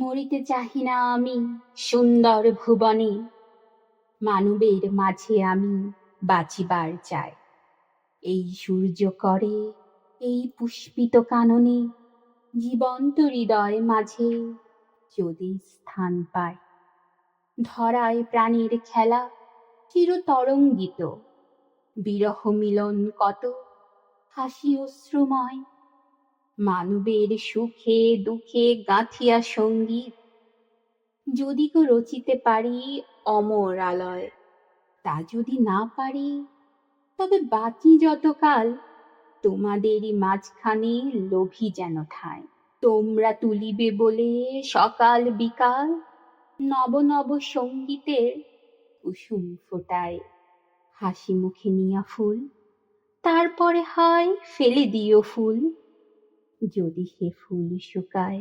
মরিতে চাহি না আমি সুন্দর ভুবনে। মানবের মাঝে আমি বাঁচিবার চাই। এই সূর্য করে, এই পুষ্পিত কাননে, জীবন্ত হৃদয় মাঝে যদি স্থান পায় ধরায় প্রাণীর খেলা চিরতরঙ্গিত। বিরহ মিলন কত হাসি অশ্রুময় মানবের সুখে দুঃখে গাঁথিয়া সংগীত। যদি কো রচিতে পারি অমর আলয় তা যদি না পারি, তবে বাঁচি যতকাল। তোমাদেরই মাঝখানে লোভী যেন ঠাঁই। তোমরা তুলিবে বলে সকাল বিকাল নব নব সঙ্গীতের কুসুম ফোটায়। হাসি মুখে নিয়া ফুল, তারপরে হয় ফেলে দিও ফুল। যদি সে ফুল শুকায়।